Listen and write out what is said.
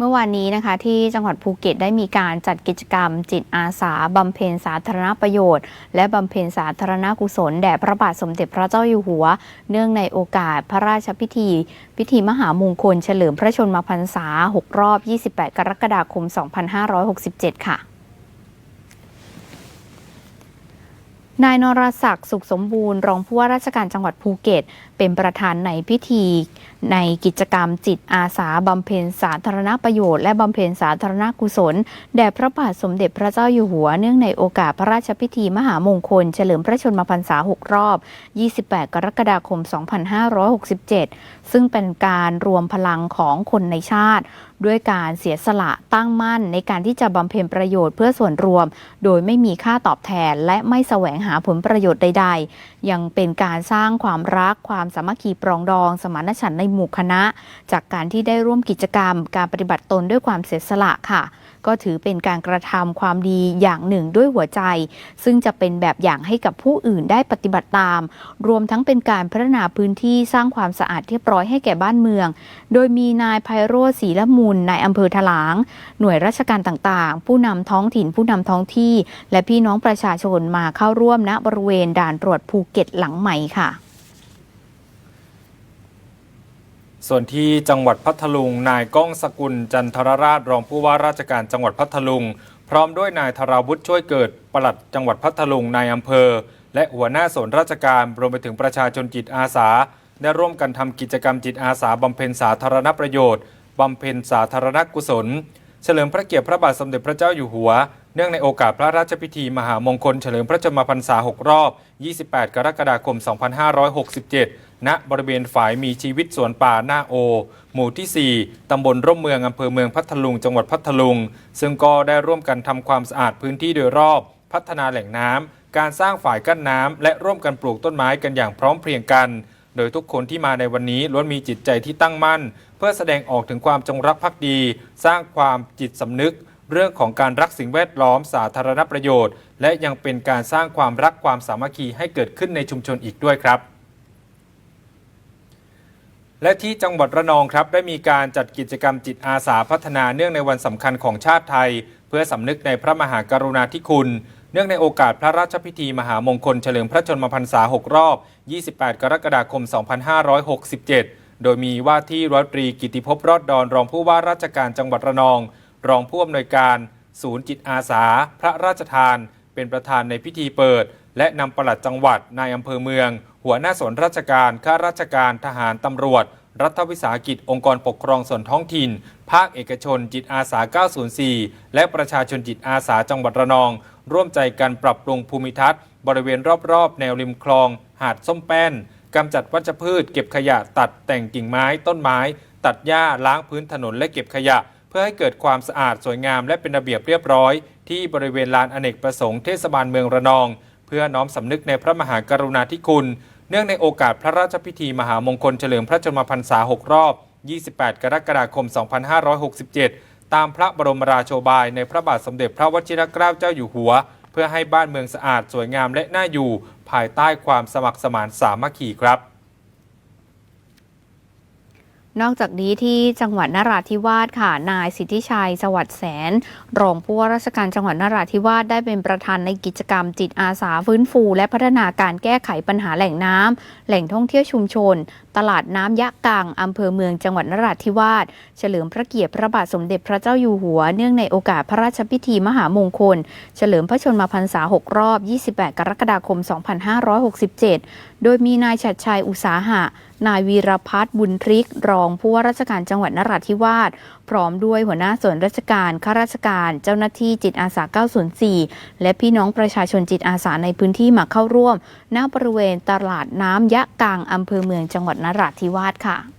เมื่อวานนี้นะคะที่จังหวัดภูเก็ตได้มีการจัดกิจกรรม จิตอาสาบำเพ็ญสาธารณประโยชน์ และบำเพ็ญสาธารณกุศลแด่พระบาทสมเด็จพระเจ้าอยู่หัว เนื่องในโอกาสพระราชพิธี พิธีมหามงคลเฉลิมพระชนมพรรษา 6 รอบ 28 กรกฎาคม 2567 ค่ะ นายนรศักดิ์สุขสมบูรณ์รองผู้ว่าราชการจังหวัดภูเก็ต เป็นประธานในพิธี ในกิจกรรมจิตอาสาบำเพ็ญสาธารณประโยชน์และบำเพ็ญสาธารณกุศล แด่พระบาทสมเด็จพระเจ้าอยู่หัว เนื่องในโอกาสพระราชพิธีมหามงคล เฉลิมพระชนมพรรษา 6 รอบ 28 กรกฎาคม 2567 ซึ่งเป็นการรวมพลังของคนในชาติ ด้วยการเสียสละตั้งมั่นในการที่จะบำเพ็ญประโยชน์เพื่อส่วนรวม โดยไม่มีค่าตอบแทนและไม่แสวงหาผลประโยชน์ใด ๆ ยังเป็นการสร้างความรักความสามัคคีปรองดอง สมานฉันท์ในหมู่คณะ จากการที่ได้ร่วมกิจกรรม การปฏิบัติตนด้วยความเสียสละค่ะ ก็ถือเป็นการกระทำความดีอย่างหนึ่งด้วยหัวใจ ซึ่งจะเป็นแบบอย่างให้กับผู้อื่นได้ปฏิบัติตาม รวมทั้งเป็นการพัฒนาพื้นที่สร้างความสะอาดเรียบร้อยให้แก่บ้านเมือง โดยมีนายไพโรจน์ศรีละมุนนายอำเภอถลาง หน่วยราชการต่างๆ ผู้นำท้องถิ่นผู้นำท้องที่ และพี่น้องประชาชนมาเข้าร่วมณบริเวณด่านตรวจภูเก็ตหลังใหม่ค่ะ ส่วนที่จังหวัดพัทลุง นายก้องสกุลจันทรราชรองผู้ว่าราชการจังหวัดพัทลุง พร้อมด้วยนายธราวุฒิช่วยเกิดปลัดจังหวัดพัทลุงนายอำเภอ และหัวหน้าส่วนราชการรวมไปถึงประชาชนจิตอาสา ได้ร่วมกันทำกิจกรรมจิตอาสาบำเพ็ญสาธารณประโยชน์บำเพ็ญสาธารณกุศล เฉลิมพระเกียรติพระบาทสมเด็จพระเจ้าอยู่หัว เนื่องในโอกาสพระราชพิธีมหามงคลเฉลิมพระชนมพรรษา 6 รอบ 28 กรกฎาคม 2567 ณบริเวณฝ่ายมีชีวิตสวนป่าหน้าโอ หมู่ที่ 4 ตำบลร่มเมืองอำเภอเมืองพัทลุง จังหวัดพัทลุง ซึ่งก็ได้ร่วมกันทำความสะอาดพื้นที่โดยรอบ พัฒนาแหล่งน้ำการสร้างฝายกั้นน้ำและร่วมกันปลูกต้นไม้กันอย่างพร้อมเพรียงกัน โดยทุกคนที่มาในวันนี้ล้วนมีจิตใจที่ตั้งมั่น เพื่อแสดงออกถึงความจงรักภักดี สร้างความจิตสำนึกเรื่องของการรักสิ่งแวดล้อมสาธารณประโยชน์ และยังเป็นการสร้างความรักความสามัคคีให้เกิดขึ้นในชุมชนอีกด้วยครับ และที่จังหวัดระนองครับได้มีการจัดกิจกรรมจิตอาสาพัฒนาเนื่องในวันสำคัญของชาติไทย เพื่อสำนึกในพระมหากรุณาธิคุณ เนื่องในโอกาสพระราชพิธีมหามงคลเฉลิมพระชนมพรรษา 6 รอบ 28 กรกฎาคม 2567 โดยมีว่าที่ร้อยตรีกิติภพรอดดอนรองผู้ว่าราชการจังหวัดระนอง รองผู้อำนวยการ ศูนย์จิตอาสา พระราชทาน เป็นประธานในพิธีเปิด และนำปลัดจังหวัดนายอำเภอเมือง หัวหน้าส่วนราชการ ข้าราชการทหารตำรวจ รัฐวิสาหกิจองค์กรปกครองส่วนท้องถิ่น ภาคเอกชนจิตอาสา 904 และประชาชนจิตอาสาจังหวัดระนอง ร่วมใจกันปรับปรุงภูมิทัศน์ บริเวณรอบๆ แนวริมคลอง หาดส้มแป้นกำจัดวัชพืช เก็บขยะตัดแต่งกิ่งไม้ต้นไม้ ตัดหญ้าล้างพื้นถนนและเก็บขยะ เพื่อให้เกิดความสะอาดสวยงามและเป็นระเบียบเรียบร้อย ที่บริเวณลานอเนกประสงค์เทศบาลเมืองระนอง เพื่อน้อมสำนึกในพระมหากรุณาธิคุณ เนื่องในโอกาสพระราชพิธีมหามงคลเฉลิมพระชนมพรรษา 6 รอบ 28 กรกฎาคม 2567 ตามพระบรมราโชบายในพระบาทสมเด็จพระวชิรเกล้าเจ้าอยู่หัว เพื่อให้บ้านเมืองสะอาดสวยงามและน่าอยู่ ภายใต้ความสมัครสมานสามัคคีครับ นอกจากนี้ที่จังหวัดนราธิวาสค่ะ นายสิทธิชัย สวัสดแสน รองผู้ว่าราชการจังหวัดนราธิวาสได้เป็นประธานในกิจกรรมจิตอาสาฟื้นฟู และพัฒนาการแก้ไขปัญหาแหล่งน้ำแหล่งท่องเที่ยวชุมชน ตลาดน้ำยะกังอำเภอเมืองจังหวัดนราธิวาสเฉลิมพระเกียรติพระบาทสมเด็จพระเจ้าอยู่หัว เนื่องในโอกาสพระราชพิธีมหามงคล เฉลิมพระชนมพรรษา 6 รอบ 28 กรกฎาคม 2567 โดยมีนายชัดชัยอุตสาหะ นายวีรพัฒน์บุญพริก รองผู้ว่าราชการจังหวัดนราธิวาส พร้อมด้วยหัวหน้าส่วนราชการ ข้าราชการ เจ้าหน้าที่จิตอาสา 904 และพี่น้องประชาชนจิตอาสาในพื้นที่มาเข้าร่วม ณ บริเวณตลาดน้ำยะกางอำเภอเมืองจังหวัดนราธิวาสค่ะ